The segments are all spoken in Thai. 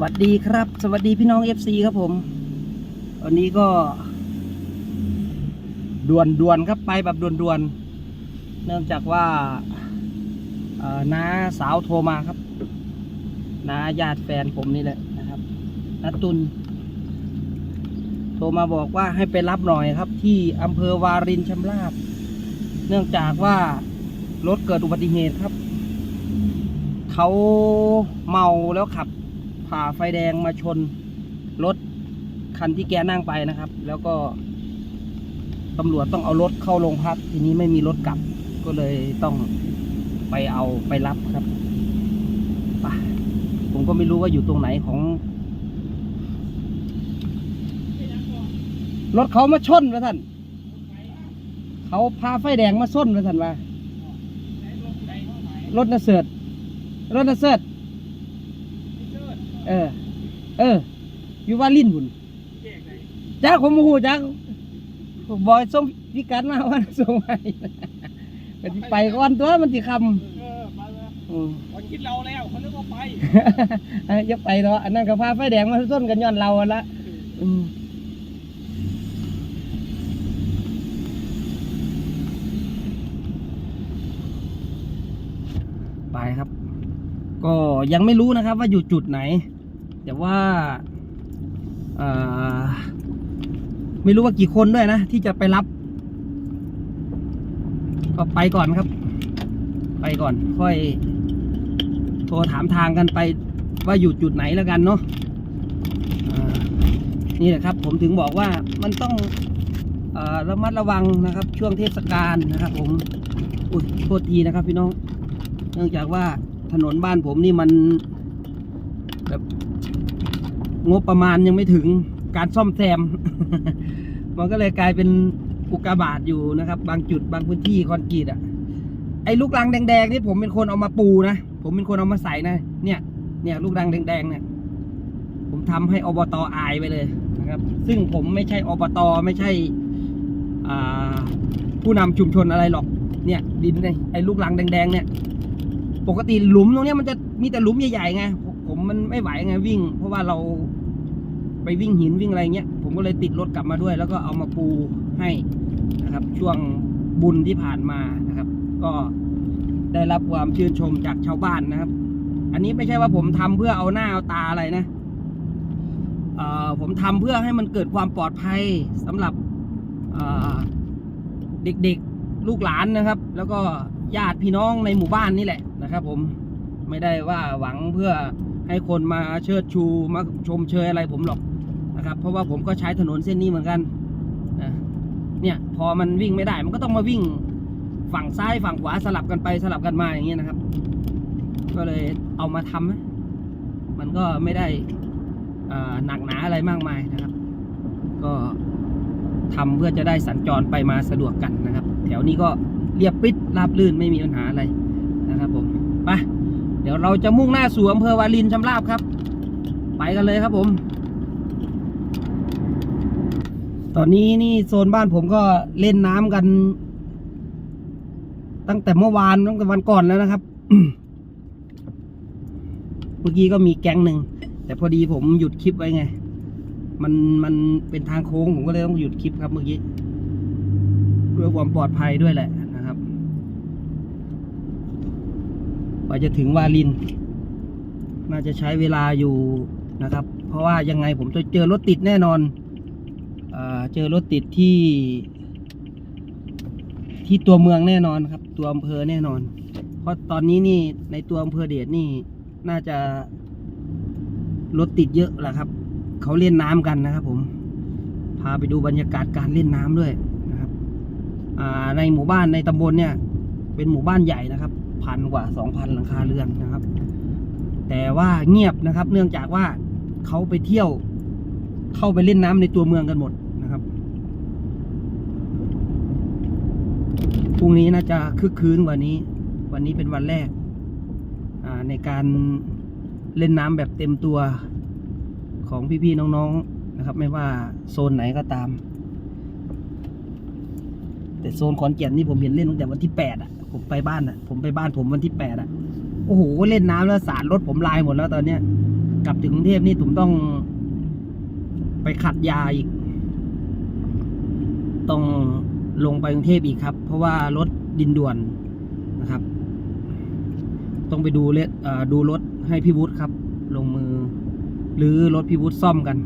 วัสดีครับ สวัสดีพี่น้อง FC ครับผม วันนี้ก็ ด่วนด่วนครับไปแบบด่วนด่วนเนื่องจากว่าน้าสาวโทรมาครับน้าญาติแฟนผมนี่แหละนะครับน้าตุลโทรมาบอกว่าให้ไปรับหน่อยครับ ที่อำเภอวารินชำราบ เนื่องจากว่ารถเกิดอุบัติเหตุครับ เขาเมาแล้วขับ ผ่าไฟแดงมาชนรถคันที่แกนั่งไปนะครับ แล้วก็ตำรวจต้องเอารถเข้าโรงพักทีนี้ไม่มีรถกลับ ก็เลยต้องไปเอาไปรับครับผมก็ไม่รู้ว่าอยู่ตรงไหนของ รถเขามาชนวะท่าน เขาพาไฟแดงมาส้นวะท่านว่ารถนเสิร์ตรถนเสิร์ต เออ เออ อยู่ว่าลิ้นหุ่นจ้าผมโมโหจ้าบอยส่งพิกัดมาว่าส่งไปก็สิไปก่อนตัวมันสิคเออไปเลยำอืมวันคิดเราแล้วเขาเรียกว่าไปเอ้ยอย่าไปเนาะอันนั้นก็พาไฟแดงมาส้นกันย้อนเราอะละอืมไปครับ ก็ยังไม่รู้นะครับว่าอยู่จุดไหน แต่ว่าไม่รู้ว่ากี่คนด้วยนะ ที่จะไปรับ ก็ไปก่อนครับ ไปก่อน ค่อย โทรถามทางกันไปว่าอยู่จุดไหนแล้วกันเนาะนี่แหละครับ ผมถึงบอกว่ามันต้องอระมัดระวังนะครับ ช่วงเทศกาลนะครับ ผมอุ้ยโทษทีนะครับ พี่น้อง เนื่องจากว่าถนนบ้านผมนี่มันแบบ งบประมาณยังไม่ถึงการซ่อมแซม มันก็เลยกลายเป็นอุกกาบาตอยู่นะครับ บางจุดบางพื้นที่คอนกรีตอะ ไอ้ลูกรังแดงๆนี่ผมเป็นคนเอามาปูนะ ผมเป็นคนเอามาใส่นะ เนี่ย เนี่ยลูกรังแดงๆเนี่ย ผมทำให้อบตอายไปเลยนะครับ ซึ่งผมไม่ใช่อบตไม่ใช่ผู้นำชุมชนอะไรหรอก เนี่ย ดินเลยไอ้ลูกรังแดงๆเนี่ย ปกติหลุมตรงนี้มันจะมีแต่หลุมใหญ่ๆไง ผมมันไม่ไหวไงวิ่ง เพราะว่าเรา ไปวิ่งหินวิ่งอะไรเงี้ยผมก็เลยติดรถกลับมาด้วย แล้วก็เอามาปูให้นะครับ ช่วงบุญที่ผ่านมานะครับ ก็ได้รับความชื่นชมจากชาวบ้านนะครับ อันนี้ไม่ใช่ว่าผมทำเพื่อเอาหน้าเอาตาอะไรนะเอ่อผมทำเพื่อให้มันเกิดความปลอดภัยสำหรับเเด็กๆลูกหลานนะครับ แล้วก็ญาติพี่น้องในหมู่บ้านนี่แหละนะครับ ผมไม่ได้ว่าหวังเพื่อให้คนมาเชิดชูมาชมเชยอะไรผมหรอก นะครับ เพราะว่าผมก็ใช้ถนนเส้นนี้เหมือนกันเนี่ยพอมันวิ่งไม่ได้มันก็ต้องมาวิ่งฝั่งซ้ายฝั่งขวาสลับกันไปสลับกันมาอย่างเงี้ยนะครับ ก็เลยเอามาทำมันก็ไม่ได้หนักหนาอะไรมากมายนะครับ ก็ทำเพื่อจะได้สัญจรไปมาสะดวกกันนะครับ แถวนี้ก็เรียบปิดราบลื่นไม่มีปัญหาอะไรนะครับผมไปเดี๋ยวเราจะมุ่งหน้าสู่อำเภอวารินชำราบครับ ไปกันเลยครับผม ตอนนี้นี่โซนบ้านผมก็เล่นน้ำกัน ตั้งแต่เมื่อวานตั้งแต่วันก่อนแล้วนะครับเมื่อกี้ก็มีแก๊งหนึ่งแต่พอดีผมหยุดคลิปไว้ไง มันมันเป็นทางโค้งผมก็เลยต้องหยุดคลิปครับเมื่อกี้เพื่อความปลอดภัยด้วยแหละนะครับกว่าจะถึงวาลิน น่าจะใช้เวลาอยู่นะครับ เพราะว่ายังไงผมจะเจอรถติดแน่นอน เจอรถติดที่ ที่ตัวเมืองแน่นอนครับ ตัวอำเภอแน่นอน เพราะตอนนี้นี่ในตัวอำเภอเดชนี่น่าจะรถติดเยอะแหละครับ เขาเล่นน้ำกันนะครับ ผม พาไปดูบรรยากาศการเล่นน้ำด้วยนะครับในหมู่บ้านในตำบลเนี่ย เป็นหมู่บ้านใหญ่นะครับพันกว่าสองพันหลังคาเรือนนะครับ แต่ว่าเงียบนะครับ เนื่องจากว่าเขาไปเที่ยว เข้าไปเล่นน้ำในตัวเมืองกันหมดนะครับพรุ่งนี้น่าจะคึกคืนกว่านี้ วันนี้เป็นวันแรกในการเล่นน้ำแบบเต็มตัวของพี่ๆน้องๆนะครับ ไม่ว่าโซนไหนก็ตาม แต่โซนขอนแก่นนี่ผมเห็นเล่นตั้งแต่วันที่แปดอะผมไปบ้านอะผมไปบ้านผมวันที่แปดอะโอ้โหเล่นน้ำแล้วสารรถผมลายหมดแล้วตอนเนี้ยกลับถึงกรุงเทพนี่ผมต้อง ไปขัดยาอีก ต้องลงไปกรุงเทพอีกครับ เพราะว่ารถดินด่วนนะครับ ต้องไปดูเลอดูรถให้พี่วุฒิครับ ลงมือหรือรถพี่วุฒิซ่อมกัน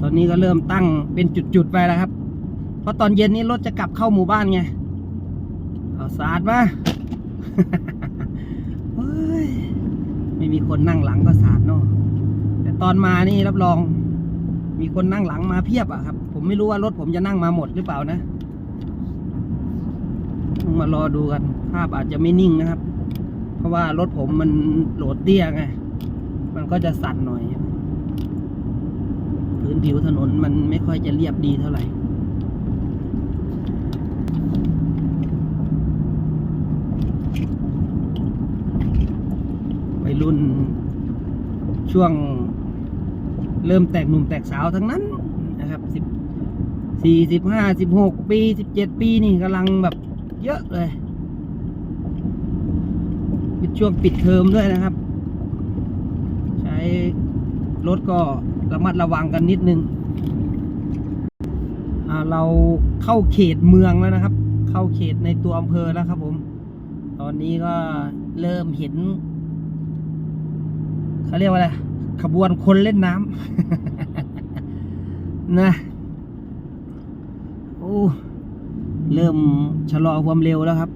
ตอนนี้ก็เริ่มตั้งเป็นจุดๆไปแล้วครับ เพราะตอนเย็นนี้รถจะกลับเข้าหมู่บ้านไง เอาสะอาดมาเฮ้ย ไม่มีคนนั่งหลังก็สาดเนาะแต่ตอนมานี่รับรอง มีคนนั่งหลังมาเพียบอะครับ ผมไม่รู้ว่ารถผมจะนั่งมาหมดหรือเปล่านะต้องมารอดูกันภาพอาจจะไม่นิ่งนะครับ เพราะว่ารถผมมันโหลดเตี้ยไงมันก็จะสั่นหน่อยพื้นผิวถนนมันไม่ค่อยจะเรียบดีเท่าไหร่ วัยรุ่น ช่วงเริ่มแตกหนุ่มแตกสาวทั้งนั้นนะครับสิบสี่สิบห้าสิบหกปีสิบเจ็ดปีนี่กำลังแบบเยอะเลยเป็นช่วงปิดเทอมด้วยนะครับ ใช้รถก็ระมัดระวังกันนิดนึงเราเข้าเขตเมืองแล้วนะครับ เข้าเขตในตัวอำเภอแล้วครับผม ตอนนี้ก็เริ่มเห็น เขาเรียกว่าอะไร ขบวนคนเล่นน้ำนะ โอ้ เริ่มชะลอความเร็วแล้วครับ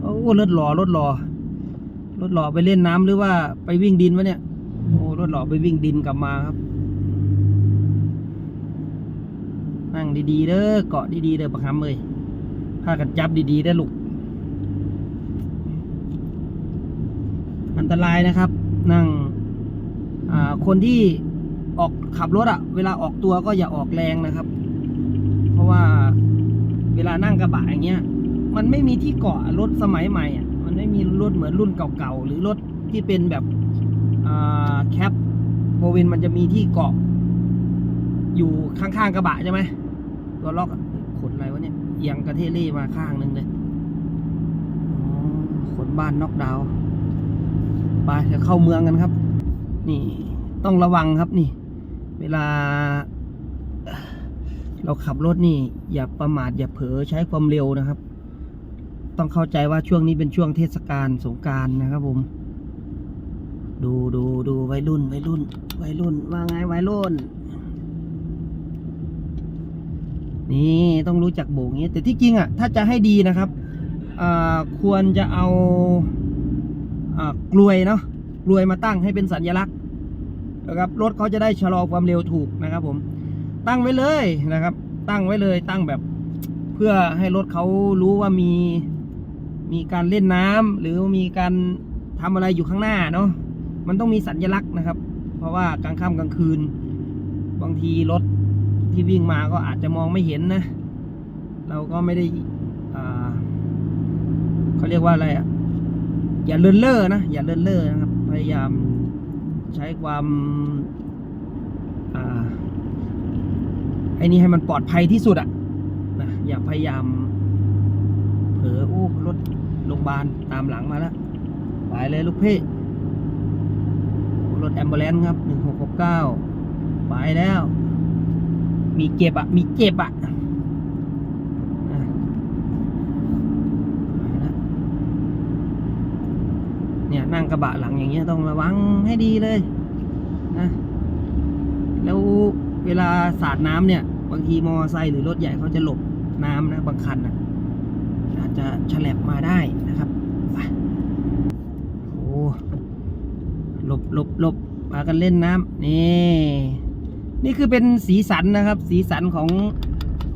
โอ้รถหล่อรถหล่อรถหล่อไปเล่นน้ำหรือว่าไปวิ่งดินวะเนี่ย โอ้รถหล่อไปวิ่งดินกลับมาครับ นั่งดีๆเด้อเกาะดีๆเด้อประคำเลยพากันจับดีๆได้ลูกอันตรายนะครับ นั่งคนที่ออกขับรถอะเวลาออกตัวก็อย่าออกแรงนะครับ เพราะว่าเวลานั่งกระบะอย่างเงี้ย มันไม่มีที่เกาะรถสมัยใหม่อะมันไม่มีรถเหมือนรุ่นเก่าๆหรือรถที่เป็นแบบแคปโฟวินมันจะมีที่เกาะ อยู่ข้างๆกระบะใช่ไหมตัวล็อกขนอะไรวะเนี่ยเอียงกระเทเล่มาข้างหนึ่งเลยขนบ้านน็อกดาวน์ ไปจะเข้าเมืองกันครับ นี่ต้องระวังครับนี่ เวลา เราขับรถนี่ อย่าประมาทอย่าเผลอใช้ความเร็วนะครับ ต้องเข้าใจว่าช่วงนี้เป็นช่วงเทศกาลสงการนะครับผม ดูดูดูวัยรุ่นวัยรุ่นวัยรุ่นว่าไงวัยรุ่น นี่ต้องรู้จักโบกงี้แต่ที่จริงอะ ถ้าจะให้ดีนะครับอ่าควรจะเอา กลวยเนาะกลวยมาตั้งให้เป็นสัญลักษณ์นะครับรถเขาจะได้ชะลอความเร็วถูกนะครับ ผมตั้งไว้เลยนะครับ ตั้งไว้เลยตั้งแบบเพื่อให้รถเขารู้ว่ามีมีการเล่นน้ำหรือมีการทำอะไรอยู่ข้างหน้าเนาะมันต้องมีสัญลักษณ์นะครับ เพราะว่ากลางค่ำกลางคืน บางทีรถที่วิ่งมาก็อาจจะมองไม่เห็นนะ เราก็ไม่ได้เขาเรียกว่าอะไรอะ อย่าเลินเล่อนะ อย่าเลินเล่อนะครับ พยายามใช้ความอ่าไอ้นี่ให้มันปลอดภัยที่สุดอะนะอย่าพยายาม เผลอโอ้รถโรงพยาบาลตามหลังมาแล้วไปเลยลูกพี่รถแอมบูเลนครับหนึ่งหกหกเก้าไปแล้ว มีเจ็บอะมีเจ็บอะอะไปแล้ว เนั่งกระบะหลังอย่างเงี้ยต้องระวังให้ดีเลยนะแล้วเวลาสาดน้ำเนี่ย บางทีมอเตอร์ไซค์หรือรถใหญ่เขาจะหลบน้ำนะบางคันนะอาจจะฉลับมาได้นะครับไปโอ้หลบหลบหลบพากันเล่นน้ำนี่นี่คือเป็นสีสันนะครับ สีสันของ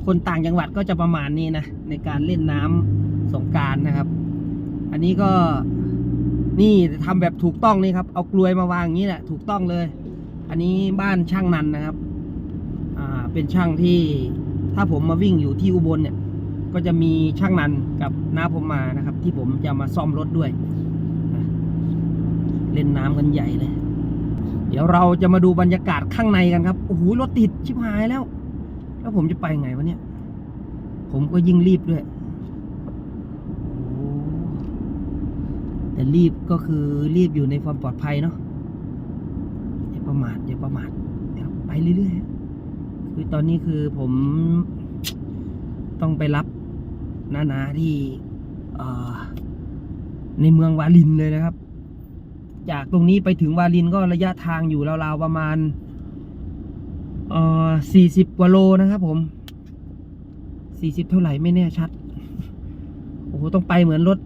คนต่างจังหวัดก็จะประมาณนี้นะในการเล่นน้ำสงการนะครับ อันนี้ก็ นี่ทำแบบถูกต้องนี่ครับ เอากลวยมาวางอย่างนี้แหละถูกต้องเลย อันนี้บ้านช่างนันนะครับ อ่า เป็นช่างที่ถ้าผมมาวิ่งอยู่ที่อุบลเนี่ย ก็จะมีช่างนันกับน้าผมมานะครับ ที่ผมจะมาซ่อมรถด้วย เล่นน้ำกันใหญ่เลย เดี๋ยวเราจะมาดูบรรยากาศข้างในกันครับ โอ้โห รถติดชิบหายแล้ว แล้วผมจะไปไงวะเนี่ย ผมก็ยิ่งรีบด้วย โอ้ แต่รีบก็คือรีบอยู่ในความปลอดภัยเนาะอย่าประมาทอย่าประมาทครับไปเรื่อยๆคือตอนนี้คือผมต้องไปรับนานาที่ในเมืองวาลินเลยนะครับ จากตรงนี้ไปถึงวาลินก็ระยะทางอยู่ราวๆประมาณเอ่อสี่สิบกว่าโลนะครับผมสี่สิบเท่าไหร่ไม่แน่ชัด โอ้โห ต้องไปเหมือนรถ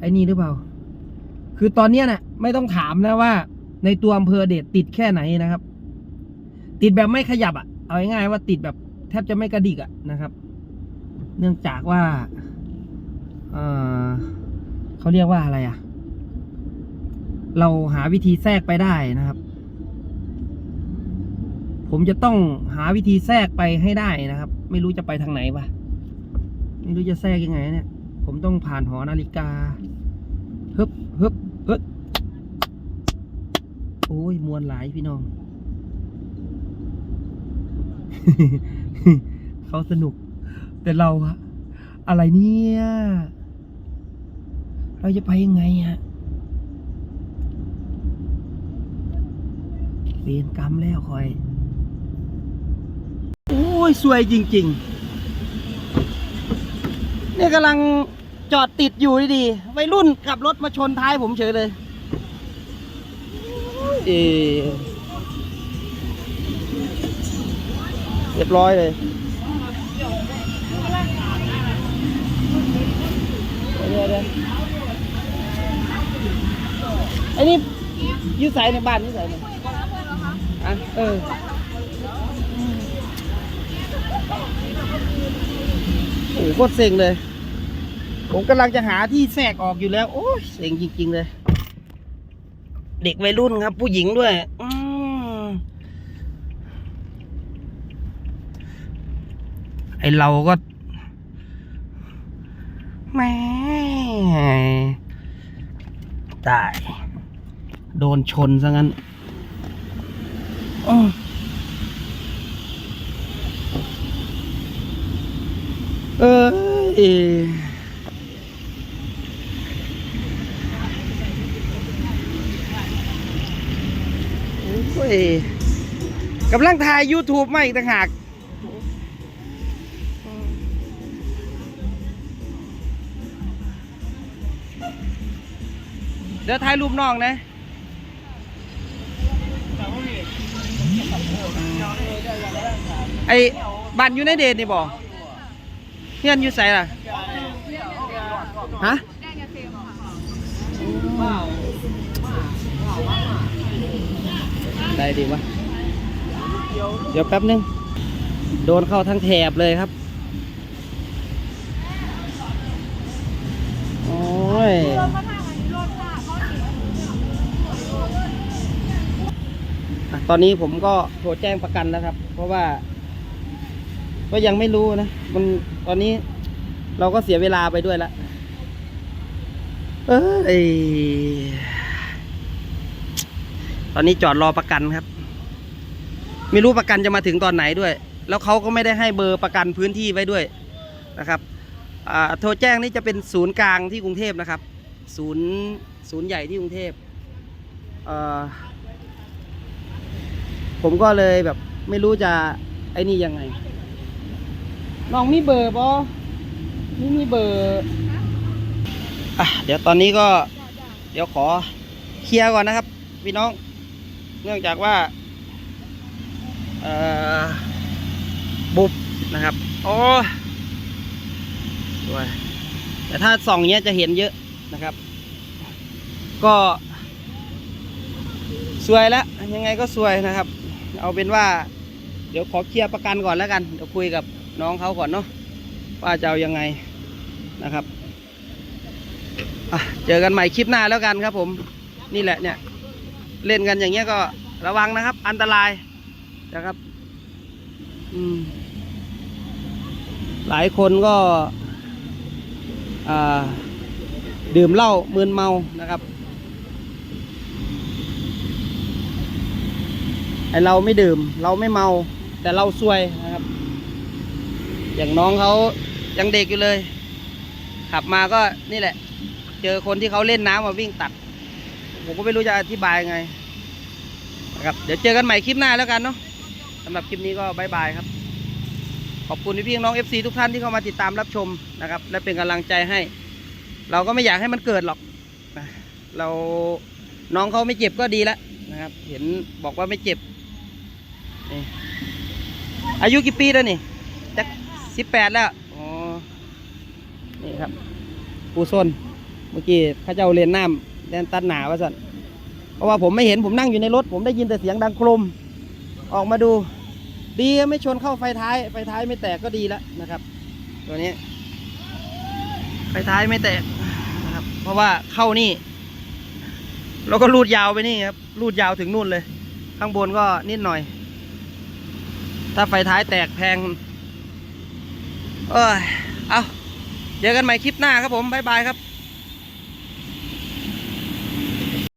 ไอ้นี่หรือเปล่า คือตอนนี้นะ่ะไม่ต้องถามนะว่า ในตัวอำเภอเดชติดแค่ไหนนะครับ ติดแบบไม่ขยับอะ่ะ เอาง่ายๆว่าติดแบบแทบจะไม่กระดิกอะ่ะนะครับ เนื่องจากว่าเออเขาเรียกว่าอะไรอะ่ะ เราหาวิธีแทรกไปได้นะครับ ผมจะต้องหาวิธีแทรกไปให้ได้นะครับ ไม่รู้จะไปทางไหนวะไม่รู้จะแทรกยังไงเนี่ย ผมต้องผ่านหอนาฬิกา ฮึบฮึบฮึบโอ้ยมวนหลายพี่น้อง เขาสนุก แต่เราอะอะไรเนี่ย เราจะไปยังไงอะเวรกรรมแล้วคอย โอ้ย สวยจริง ๆ เนี่ยกำลัง จอดติดอยู่ดีๆวัยรุ่นขับรถมาชนท้ายผมเฉยเลยเอเรียบร้อยเลยเดี๋ยวเดี๋ยวไอ้นี่อยูใส่ในบ้านยูใส่ในอะเออโอ้โหโคตรเซ็งเลย ผมกำลังจะหาที่แทรกออกอยู่แล้ว โอ้ยเซ็งจริง ๆ เลย เด็กวัยรุ่นครับ ผู้หญิงด้วยอืไอเราก็แม่ตาย โดนชนซะงั้นเออ โอ้ยกำลังถ่าย YouTube มาอีกต่างหากเดี๋ยวถ่ายรูปน้องนะไอ้บ้านอยู่ในเดนนี่บ่เฮียนอยู่ไสล่ะ ฮะ ดดีวะ เดี๋ยวแป๊บนึง โดนเข้าทั้งแถบเลยครับ โอ้ย ตอนนี้ผมก็โทรแจ้งประกันแล้วครับ เพราะว่า ก็ยังไม่รู้นะ มันตอนนี้เราก็เสียเวลาไปด้วยละ เอ้ย ตอนนี้จอดรอประกันครับ ไม่รู้ประกันจะมาถึงตอนไหนด้วย แล้วเขาก็ไม่ได้ให้เบอร์ประกันพื้นที่ไว้ด้วยนะครับโทรแจ้งนี่จะเป็นศูนย์กลางที่กรุงเทพนะครับ ศูนย์ศูนย์ใหญ่ที่กรุงเทพเออผมก็เลยแบบไม่รู้จะไอ้นี่ยังไงน้องมีเบอร์บอนี่มีเบอร์อะเดี๋ยวตอนนี้ก็ เดี๋ยวขอเคลียร์ก่อนนะครับ พี่น้อง เนื่องจากว่าบุบนะครับโอ้ยสวยแต่ถ้าส่องเนี้ยจะเห็นเยอะนะครับ ก็สวยแล้วยังไงก็สวยนะครับ เอาเป็นว่า เดี๋ยวขอเคลียร์ประกันก่อนแล้วกันเดี๋ยวคุยกับน้องเขาก่อนเนาะว่าจะเอายังไงนะครับเจอกันใหม่คลิปหน้าแล้วกันครับผม นี่แหละเนี่ย เล่นกันอย่างเงี้ยก็ระวังนะครับ อันตรายนะครับอืมหลายคนก็ดื่มเหล้ามึนเมานะครับไอเราไม่ดื่ม เราไม่เมา แต่เราซวยนะครับ อย่างน้องเขายังเด็กอยู่เลย ขับมาก็นี่แหละ เจอคนที่เขาเล่นน้ำมาวิ่งตัด ผมก็ไม่รู้จะอธิบายไงนะครับเดี๋ยวเจอกันใหม่คลิปหน้าแล้วกันเนาะสำหรับคลิปนี้ก็บายบายครับ ขอบคุณพี่น้อง FC ทุกท่านที่เข้ามาติดตามรับชมนะครับ และเป็นกำลังใจให้ เราก็ไม่อยากให้มันเกิดหรอกนะเราน้องเขาไม่เจ็บก็ดีแล้วนะครับ เห็นบอกว่าไม่เจ็บนี่อายุกี่ปีแล้วนี่จะสิบแปดแล้วอ๋อนี่ครับปูส้นเมื่อกี้เข้าเจ้าเรียนน้ำ เรียนตัดหนาว่าสันเพราะว่าผมไม่เห็นผมนั่งอยู่ในรถ ผมได้ยินแต่เสียงดังโครมออกมาดู ดีไม่ชนเข้าไฟท้าย ไฟท้ายไม่แตกก็ดีแล้วนะครับ ตัวนี้ ไฟท้ายไม่แตกนะครับ เพราะว่าเข้านี่ แล้วก็รูดยาวไปนี่ครับรูดยาวถึงนู่นเลย ข้างบนก็นิดหน่อย ถ้าไฟท้ายแตกแพง เอ้ยเอาเจอกันใหม่คลิปหน้าครับผมบ๊ายบายครับ